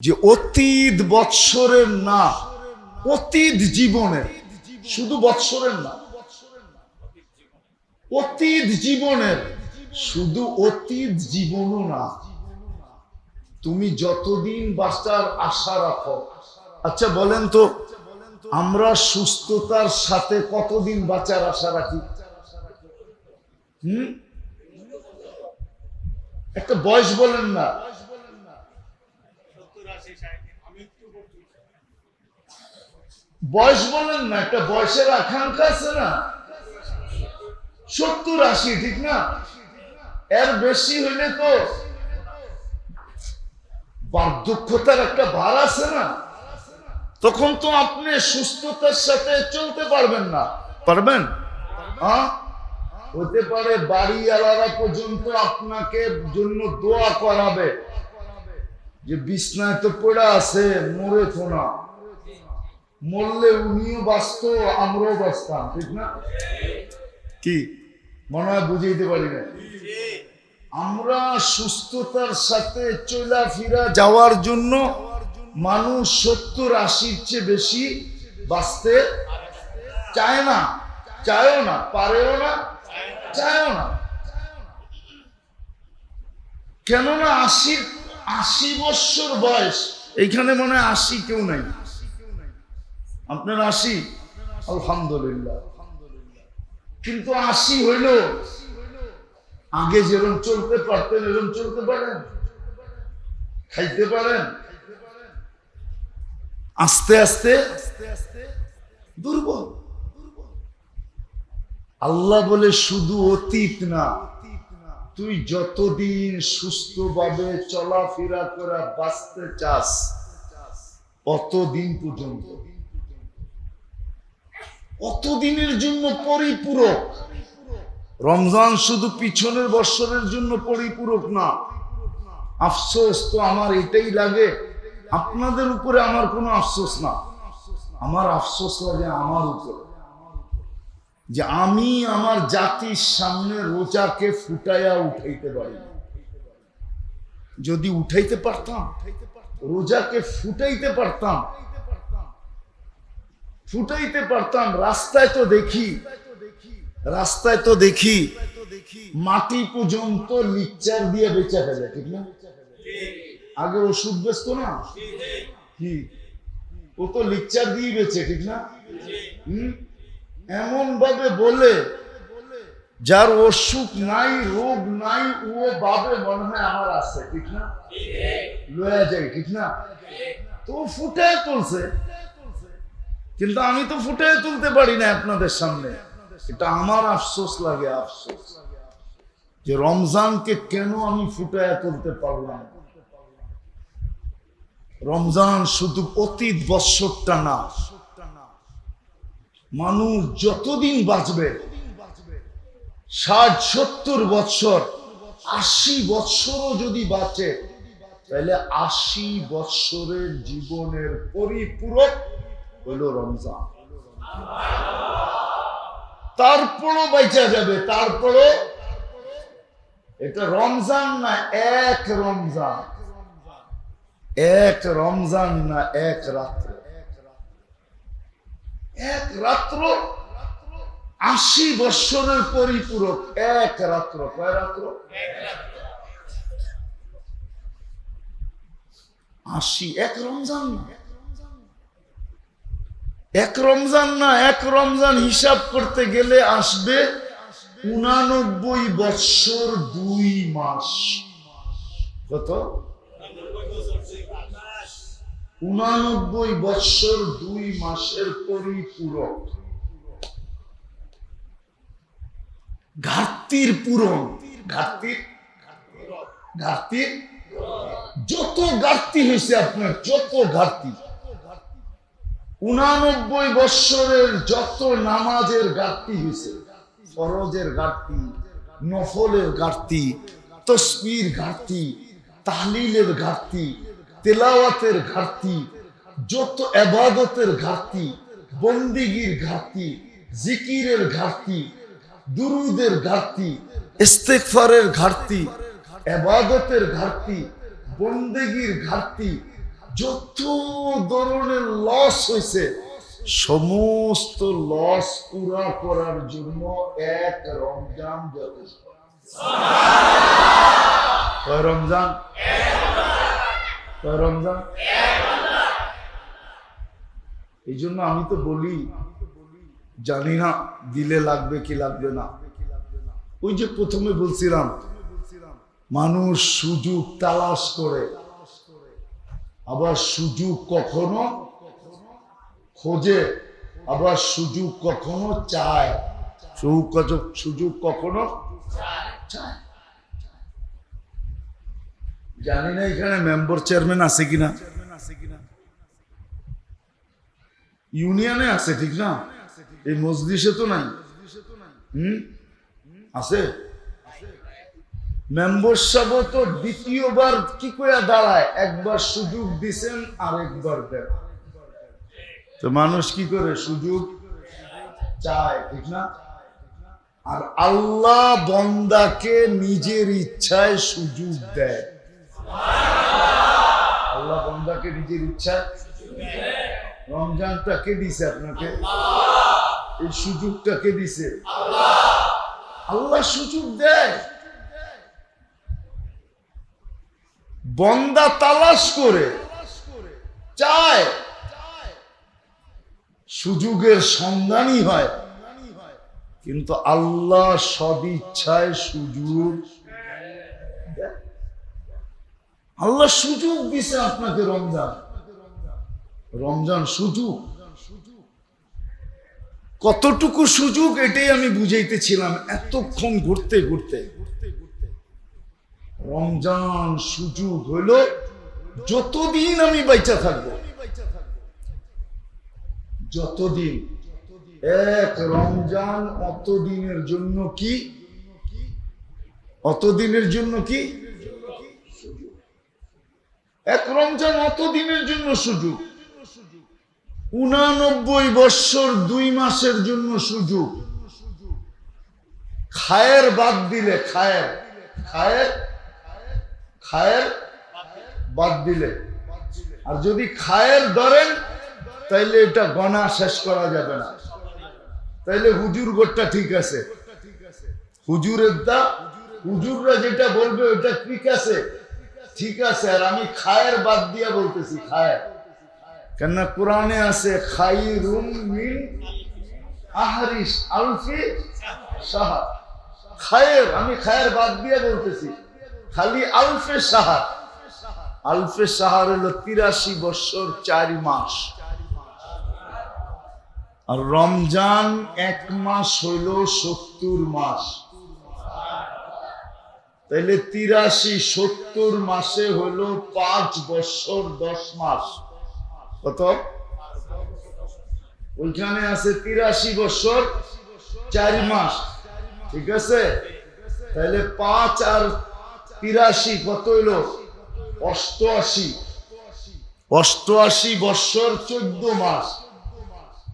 যে অতীত বৎসরের না, অতীত জীবনের, শুধু বৎসরের না, অতীত জীবনের, শুধু অতীত জীবনও না। তুমি যতদিন বাঁচার আশা রাখো। আচ্ছা বলেন তো, আমরা সুস্থতার সাথে কতদিন বাঁচার আশা রাখি? হুম? একটা বয়স বলেন না। বয়স বলেন না, একটা বয়সের আকাঙ্ক্ষা আছে না? সত্তর আশি, ঠিক না? এর বেশি হইলে তো বার্ধক্যতার একটা ভার আছে না? তখন তো আপনি সুস্থতার সাথে চলতে পারবেন না। পারবেন? হ্যাঁ? হতে পারে বাড়ি বাড়িওয়ালারা পর্যন্ত আপনাকে জন্য দোয়া করাবে। যে বিছনায় তো পড়ে আছে, মরে তো না। মরলে উনিও বাঁচত আমরাও বাঁচতাম ঠিক না? কি? মনে হয় বুঝাইতে পারি না। আমরা সুস্থতার সাথে চলাফেরা যাওয়ার জন্য মানুষ সত্তর আশির চেয়ে বেশি বাঁচতে চায় না চায়ও না পারেও না চায়ও না। কেননা আশি আশি বৎসর বয়স এইখানে মনে হয় আশি কেউ নাই। আপনার আশি? আলহামদুলিল্লাহ। কিন্তু আশি হইল, আগে যেরকম চলতে পারতেন, এরকম চলতে পারেন? খাইতে পারেন? আস্তে আস্তে দুর্বল। আল্লাহ বলে শুধু অতীত না, তুই যতদিন সুস্থভাবে চলাফেরা করা বাঁচতে চাস, অতদিন পর্যন্ত। অতদিনের জন্য পরিপূরক রমজান শুধু পিছনের বৎসরের জন্য পরিপূরক না। আফসোস তো আমার এটাই লাগে। আপনাদের উপরে আমার কোনো আফসোস না। আমার আফসোস লাগে আমার উপরে। যে আমি আমার জাতির সামনে রোজাকে ফুটাইয়া উঠাইতে পারি। যদি উঠাইতে পারতাম, রোজাকে ফুটাইতে পারতাম ফুটাইতে পারতাম, রাস্তায় তো দেখি। রাস্তায় তো দেখি, মাটি পর্যন্ত লিকচার দিয়ে বেচা ফেলে, ঠিক না? আগে ওষুধ বেচতো না? কি? ও তো লিকচার দিয়ে বেচে, ঠিক না? হুম? এমন ভাবে বলে, যার অসুখ নাই, রোগ নাই, ও ভাবে মনে হয় আমার আছে, ঠিক না? লয়া যায়, ঠিক না? তো ফুটে তুলছে। কিন্তু আমি তো ফুটে তুলতে পারি না আপনাদের সামনে। এটা আমার আফসোস লাগে, আফসোস। যে রমজানকে কেন আমি ফুটায় তুলতে পারলাম? রমজান শুধু অতীত বৎসরটা না। মানুষ যতদিন বাঁচবে, ষাট, সত্তর বৎসর, আশি বৎসরও যদি বাঁচে, তাহলে আশি বৎসরের জীবনের পরিপূরক হইল রমজান। তারপরও বেঁচা যাবে, তারপরও এটা রমজান না এক রমজান? এক রমজান না এক রাত্র? এক রাত্র আশি বৎসরের পরিপূরক এক রাত্র। কয় রাত্র? আশি। এক রমজান না? এক রমজান না, এক রমজান হিসাব করতে গেলে আসবে উনানব্বই বৎসর দুই মাস। কত? উনানব্বই বৎসর দুই মাসের পরিপূরক। ঘাটতির পূরণ। ঘাটতির ঘাটতির যত ঘাটতি হয়েছে আপনার, যত ঘাটতি। উনানব্বই বৎসরের যত নামাজের ঘাটতি হয়েছে, ফরজের ঘাটতি, নফলের ঘাটতি, তসবির ঘাটতি, তাহলিলের ঘাটতি, তেলাওয়াতের ঘাটতি, যত এবাদতের ঘাটতি, বন্দিগির ঘাটতি, জিকিরের ঘাটতি, দুরুদের ঘাটতি ইস্তেকফারের ঘাটতি, এবাদতের ঘাটতি, বন্দেগির ঘাটতি যত ধরনের লস হয়েছে সমস্ত লস পুরা করার জন্য এক রমজান যথেষ্ট। রমজান? রমজান? এই জন্য আমি তো বলি, জানি না দিলে লাগবে কি লাগবে না। ওই যে প্রথমে বলছিলাম, মানুষ সুযোগ তালাশ করে। আবার সুযোগ কখনো খোঁজে, আবার সুযোগ কখনো চায়। সুযোগ কখনো জানি না এখানে মেম্বার চেয়ারম্যান আছে কিনা। ইউনিয়নে আছে, ঠিক না? এই মসজিষে তো নাই। হুম? আছে? মেম্বারশিপ তো দ্বিতীয়বার কি করে দাঁড়ায়? একবার সুযোগ দিছেন, আরেকবার দেন। তো মানুষ কি করে? সুযোগ চায়, ঠিক না? আর আল্লাহ বন্দাকে নিজের ইচ্ছায় সুযোগ দেয়। আল্লাহ বন্দাকে নিজের ইচ্ছায়? রমজানটা কে দিছে আপনাকে? এই সুযোগটা কে দিছে? আল্লাহ সুযোগ দেয়। বন্দা তালাশ করে, চায়, সুযোগের সন্ধানই হয়। কিন্তু আল্লাহ সদিচ্ছায় সুযোগ আল্লাহ সুযোগ দিছে আপনাকে রমজান। রমজান সুযোগ। কতটুকু সুযোগ এটাই আমি বুঝাইতেছিলাম এতক্ষণ ঘুরতে ঘুরতে। রমজান সুযোগ হইল যতদিন আমি বাইচা থাকব। যতদিন। এক রমজান অত দিনের জন্য কি? অত দিনের জন্য কি? এক রমজান অত দিনের জন্য সুযোগ। উনানব্বই বৎসর দুই মাসের জন্য সুযোগ। খায়ের বাদ দিলে খায়ের খায়ের খায়ের বাদ দিলে। আর যদি খায়ের ধরেন, তাইলে এটা গণা শেষ করা যাবে না। তাইলে হুজুর গোটটা ঠিক আছে। হুজুরের দা, হুজুররা যেটা বলবে ওটা ঠিক আছে। ঠিক আছে, আর আমি খায়ের বাদ দিয়া বলতেছি, খায়ের। কেননা কোরআনে আছে খাই রুম মিন আহারিস আলফি সাহা খায়ের, আমি খায়ের বাদ দিয়ে বলতেছি। খালি আলফে সাহার। আলফে সাহার হলো তিরাশি বছর, চার মাস। আর রমজান এক মাস হইল সত্তর মাস। তাইলে তিরাশি সত্তর মাসে হইল পাঁচ বছর, দশ মাস। কত? ওইখানে আছে তিরাশি বছর, চার মাস। ঠিক আছে? তাহলে পাঁচ আর তিরাশি, কত হইল? অষ্টআশি। অষ্টআশি বৎসর চোদ্দ মাস।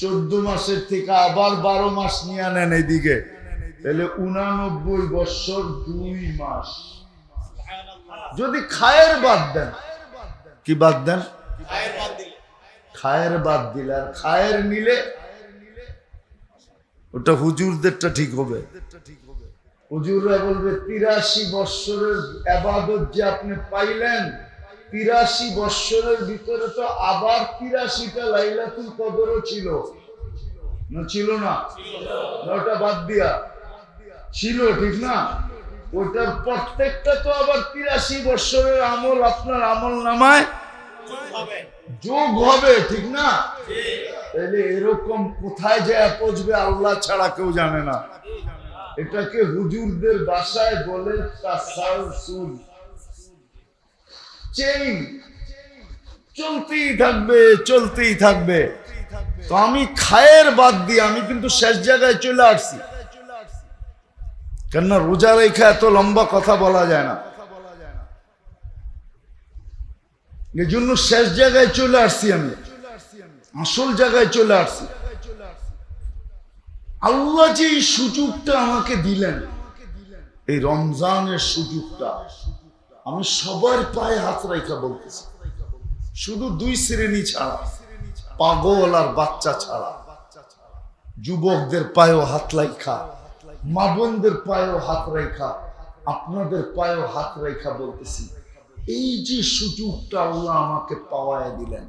চোদ্দ মাসের থেকে আবার বারো মাস নিয়ে নেন এদিকে তাহলে উনানব্বই বৎসর দুই মাস। যদি খায়ের বাদ দেন, কি বাদ দেন? খায়ের বাদ দিলে। আর খায়ের নিলে ওটা হুজুরদেরটা ঠিক হবে। হুজুররা বলবে, তিরাশি বৎসরের আবাদত যে আপনি পাইলেন, তিরাশি বৎসরের ভিতরে তো আবার তিরাশিটা লাইলাতুল কদরও ছিল। না ছিল না। ওটা বাদ দিয়া। ছিল, ঠিক না? ওটার প্রত্যেকটা তো আবার তিরাশি বৎসরের আমল আপনার আমল নামায়। যোগ হবে, ঠিক না? তাহলে এরকম কোথায় যে পৌঁছবে আল্লাহ ছাড়া কেউ জানে না। এটাকে হুজুরদের বাসায় বলে আমি খায়ের বাদ দিয়ে আমি কিন্তু শেষ জায়গায় চলে আসছি। কেননা রোজা রেখা এত লম্বা কথা বলা যায় না। এই জন্য শেষ জায়গায় চলে আসছি আমি। আসল জায়গায় চলে আসছি। আল্লাহ যে সুযোগটা আমাকে দিলেন, এই রমজানের সুযোগটা আমি সবার পায়ে হাত রেখা বলতেছি। শুধু দুই শ্রেণি ছাড়া, পাগল আর বাচ্চা ছাড়া, যুবকদের পায়েও হাত লাইখা মা বোনদের পায়েও হাত রাইখা আপনাদের পায়েও হাত রাইখা বলতেছি। এই যে সুযোগটা আল্লাহ আমাকে পাওয়ায় দিলেন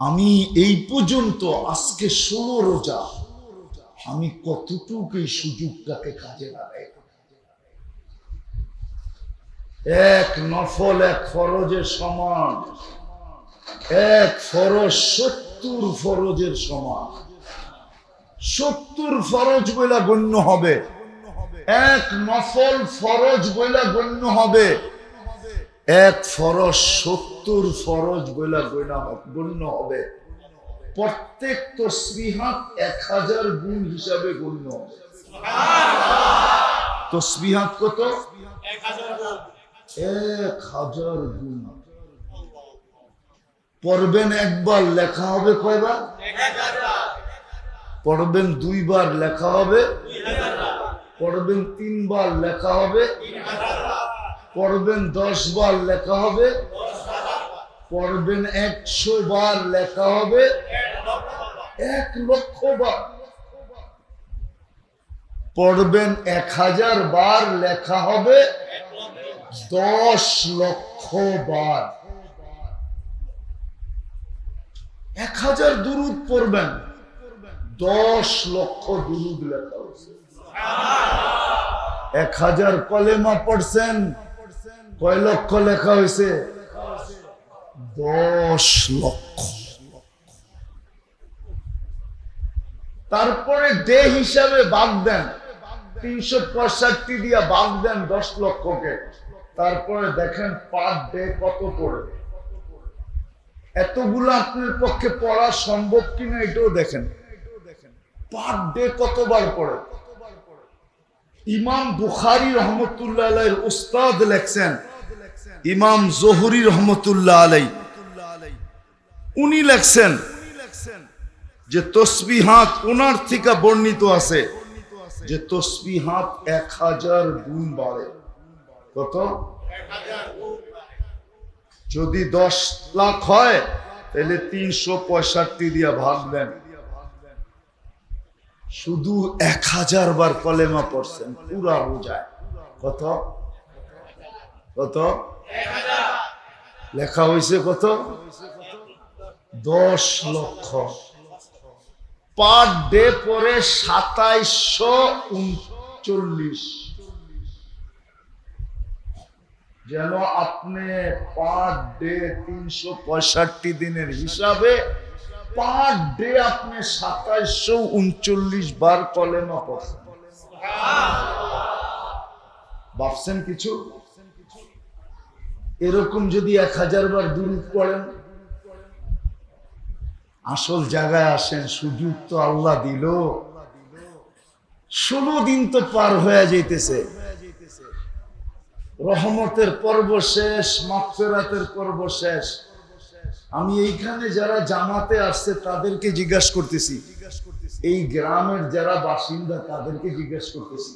আমি এই পর্যন্ত আজকে ষোলো রোজা, আমি কতটুকু এই সুযোগটাকে কাজে লাগাই? এক নফল, এক ফরজের সমান। এক ফরজ, সত্তর ফরজের সমান। সত্তর ফরজ বইলা গণ্য হবে। এক নফল, ফরজ বইলা গণ্য হবে। এক ফরজ, সত্তর ফরজ বইলা গণ্য গণ্য হবে। প্রত্যেক তো তসবিহাত এক হাজার গুণ হিসাবে গণ্য হবে। তসবিহাত কত? এক হাজার গুণ পড়বেন একবার, লেখা হবে কয়বার? পড়বেন দুইবার, লেখা হবে? পড়বেন তিনবার, লেখা হবে? পড়বেন দশ বার লেখা হবে। পড়বেন একশো বার লেখা হবে। এক লক্ষ বার। পড়বেন এক হাজার বার লেখা হবে। দশ লক্ষ বার। এক হাজার দুরুদ পড়বেন। দশ লক্ষ দুরুদ লেখা হয়েছে। এক হাজার কলেমা পড়ছেন। কয় লক্ষ লেখা হয়েছে দশ লক্ষ। তারপরে ডে হিসাবে বাদ দেন। তিনশো পঁয়ষট্টি দিয়া বাদ দেন দশ লক্ষকে। তারপরে দেখেন পার ডে কত পড়ে এতগুলো আপনার পক্ষে পড়া সম্ভব কিনা এটাও দেখেন। পার ডে কতবার পড়ে? ইমাম বুখারি রহমতুল্লাহ উস্তাদ লেখছেন ইমাম জহুরি রহমতুল্লাহ আলাই, উনি লেখছেন যে তসবিহাত ওনার থেকে বর্ণিত আছে যে তসবিহাত এক হাজার গুণ বাড়ে। কত? যদি দশ লাখ হয়, তাহলে তিনশো পঁয়ষট্টি দিয়া ভাগ দেন। শুধু এক হাজার বার কলেমা পড়ছেন, পুরা বোঝায়। কত? কত? লেখা হয়েছে কত? দশ লক্ষ। পার ডে পরে সাতাইশশো উনচল্লিশ। যেন আপনি পার ডে তিনশো পঁয়ষট্টি দিনের হিসাবে পার ডে আপনি সাতাইশশো উনচল্লিশ বার কলেমা পড়ছেন। ভাবছেন কিছু? এরকম যদি এক হাজার বার দূর পড়েন, আসল জায়গায় আসেন, সুযোগ তো আল্লাহ দিল। ষোলো দিন তো পার হয়ে যাইতেছে। রহমতের পর্ব শেষ মাফেরাতের পর্ব শেষ। আমি এইখানে যারা জামাতে আসছে, তাদেরকে জিজ্ঞাসা করতেছি। এই গ্রামের যারা বাসিন্দা, তাদেরকে জিজ্ঞাসা করতেছি।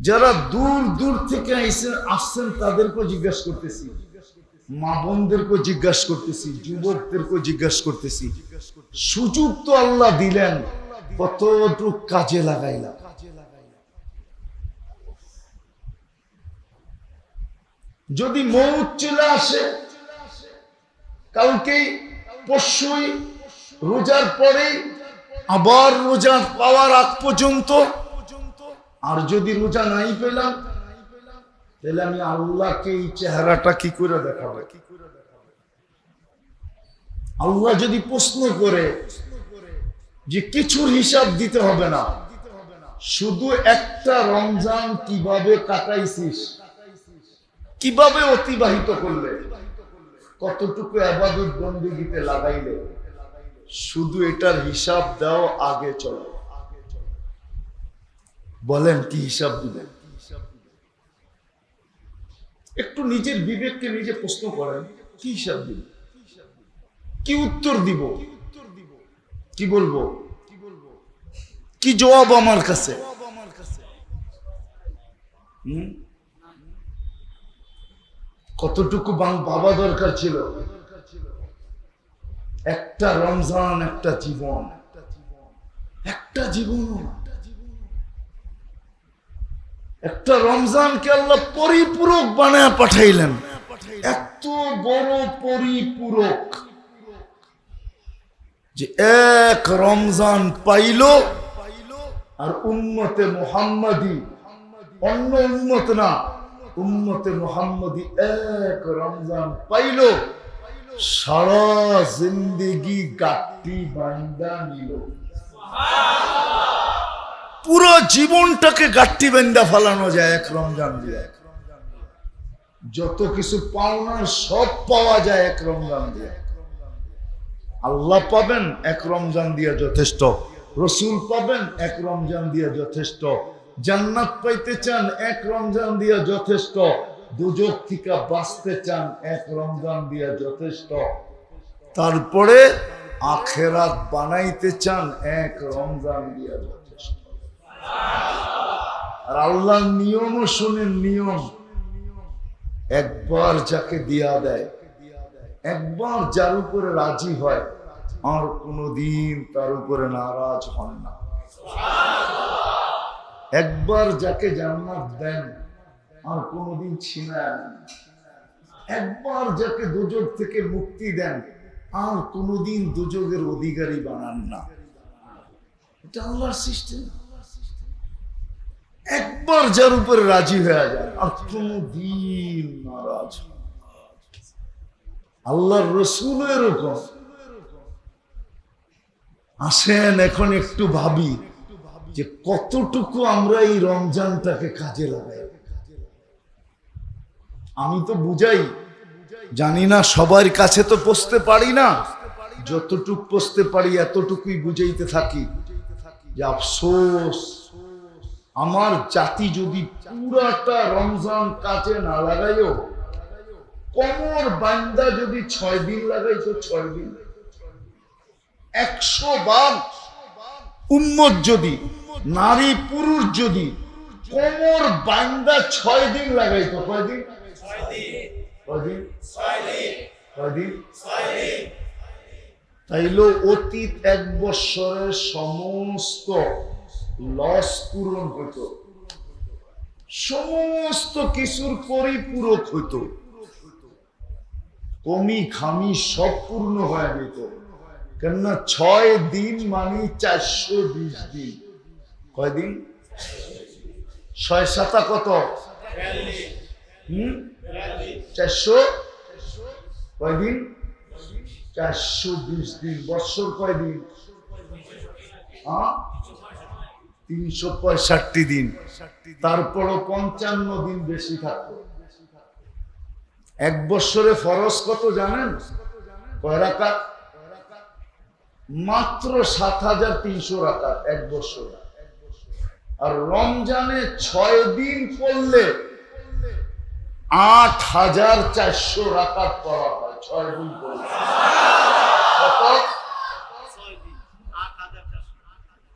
যারা দূর দূর থেকে আইসে- আসছেন, তাদেরকেও জিজ্ঞাসা করতেছি। মা বোনদেরকেও জিজ্ঞাসা করতেছি, যুবকদেরকেও জিজ্ঞাসা করতেছি। সুযোগ তো আল্লাহ দিলেন, কতটুক কাজে লাগাইলাম। যদি মৌত চলে আসে, কালকেই, পরশুই, রোজার পরে আবার রোজা পাওয়ার আগ পর্যন্ত আর যদি রোজা নাই পেলাম, তাহলে আমি আল্লাহকে এই চেহারাটা কি করে দেখাবো? আল্লাহ যদি প্রশ্ন করে যে কিছুর হিসাব দিতে হবে না, শুধু একটা রমজান কীভাবে কাটাইছিস? কীভাবে অতিবাহিত করলে? কতটুকু আবাদত বন্দীগীতে লাগাইলে? শুধু এটার হিসাব দাও, আগে চলো। বলেন কি হিসাব দিবেন? একটু নিজের বিবেককে নিজে প্রশ্ন করেন, কি হিসাব দিব? কি উত্তর দিব? কি বলব? কি জবাব আমার কাছে? কতটুকু বাবা দরকার ছিল? একটা রমজান, একটা জীবন। একটা জীবন। একটা রমজানকে আল্লাহ পরিপূরক বানায় পাঠাইলেন। এত বড় পরিপূরক। যে এক রমজান পাইল, আর উম্মতে মোহাম্মদী, অন্য উম্মত না, উম্মতে মোহাম্মদী এক রমজান পাইল, সারা জিন্দেগি গাঠি বান্দা নিল। পুরো জীবনটাকে গাঠি বান্দা ফালানো যায় এক রমজান দিয়ে। এক যত কিছু পাওনার সব পাওয়া যায় এক রমজান দিয়ে। আল্লাহ পাবেন, এক রমজান দিয়ে যথেষ্ট। রসুল পাবেন, এক রমজান দিয়ে যথেষ্ট। জান্নাত পাইতে চান, এক রমজান দিয়ে যথেষ্ট। দুজক থেকে বাঁচতে চান, এক রমজান দিয়ে যথেষ্ট। তারপরে আখেরাত বানাইতে চান, এক রমজান দিয়ে যথেষ্ট। আর আল্লাহর নিয়মও শুনেন নিয়ম। একবার যাকে দিয়া দেয়, একবার যার উপরে রাজি হয়, আর কোনদিন তার উপরে নারাজ হন না। একবার যাকে জান্নাত দেন, আর কোনদিন ছিনায়। একবার যাকে দুজক থেকে মুক্তি দেন, আর কোনদিন দুজকের অধিকারী বানান না। এটা আল্লাহর সিস্টেম। একবার যার উপরে রাজি হয়ে যায়। রসুল এরকম। আসেন, এখন একটু ভাবি যে কতটুকু আমরা এই রমজানটাকে কাজে লাগাই। আমি তো বুঝাই, জানি না, সবার কাছে তো পৌঁছতে পারি না। যতটুক পৌঁছতে পারি, এতটুকুই বুঝাইতে থাকি যে আফসোস আমার জাতি যদি পুরাটা রমজান কাজে না লাগাইও, কমর বান্দা যদি ছয় দিন লাগাইতো ছয় দিন। একশো বার উম্মত যদি, নারী পুরুষ যদি কোমর বান্দা ছয় দিন লাগাইতো কয়দিন কয়দিন কয়দিন তাইলে অতীত এক বৎসরের সমস্ত লস পূরণ হইত। সমস্ত কিছুর পরিপূরক হইত। কমি খামি সব পূর্ণ হয়ে যেত। কেননা ছয় দিন মানে চারশো বিশ দিন। কয়দিন ছয় সাতা কত? হম? চারশো? কয়দিন চারশো বিশ দিন। বৎসর কয়দিন হ্যাঁ তিনশো পঁয়ষট্টি দিন। তারপরও পঞ্চান্ন দিন বেশি থাকতো এক বৎসরে ফরজ কত জানেন? মাত্র সাত হাজার তিনশো রাকাত এক বছর। আর রমজানে ছয় দিন পড়লে আট হাজার চারশো রাকাত পড়া হয়, ছয় দিন পড়লে। কত?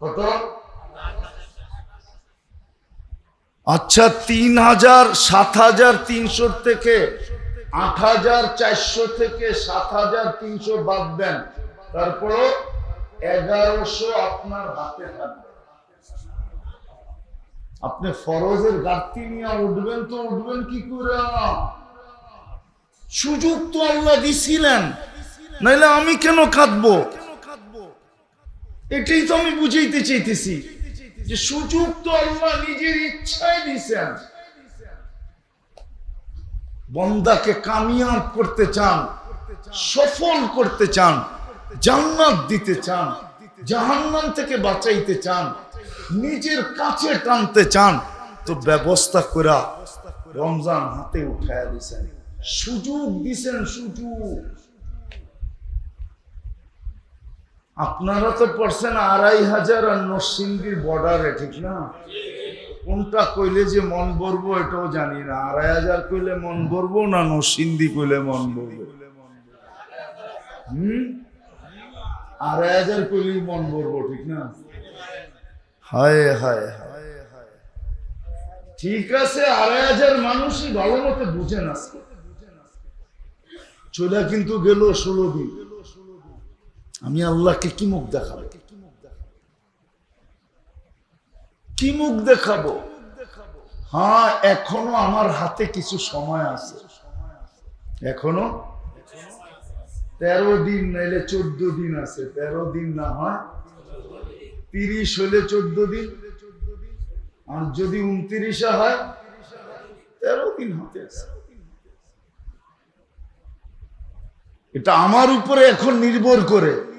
কত? আচ্ছা তিন হাজার সাত হাজার তিনশো থেকে আট হাজার চারশো থেকে সাত হাজার তিনশো বাদ দেন। তারপরও এগারোশো আপনার হাতে থাকবে। আপনি ফরজের ঘাটতি নিয়ে উঠবেন তো উঠবেন কি করে সুযোগ তো আল্লাহ দিছিলেন। নাইলে আমি কেন কাঁদবো? এটাই তো আমি বুঝাইতে চাইতেছি। যে সুযোগ তো আল্লাহ নিজের ইচ্ছায় দিছেন। বন্দাকে কামিয়াব করতে চান, সফল করতে চান, জান্নাত দিতে চান, জাহান্নাম থেকে বাঁচাইতে চান, নিজের কাছে টানতে চান, তো ব্যবস্থা করা রমজান হাতে উঠায় দিছেন। সুযোগ দিছেন, সুযোগ। আপনারা তো পড়ছেন আড়াই হাজার আর নরসিংদীর বর্ডারে ঠিক না? কোনটা কইলে যে মন ভরবো এটাও জানি না। আড়াই হাজার কইলে মন ভরবো না নরসিংদী কইলে মন ভরবো? হম? আড়াই হাজার কইলেই মন ভরবো, ঠিক না? হায় হায় হায় ঠিক আছে, আড়াই হাজার মানুষই ভালো মতো বুঝেন আজকে। চলে কিন্তু গেল ষোলো দিন। আমি আল্লাহকে কি মুখ দেখাবো? কি মুখ দেখাবো? হ্যাঁ এখনও আমার হাতে কিছু সময় আছে। এখনও? তেরো দিন নাইলে চোদ্দ দিন আছে। তেরো দিন না হয়, তিরিশ হলে চোদ্দ দিন। আর যদি উনত্রিশে হয়, তেরো দিন হাতে আছে। এটা আমার উপরে এখন নির্ভর করে।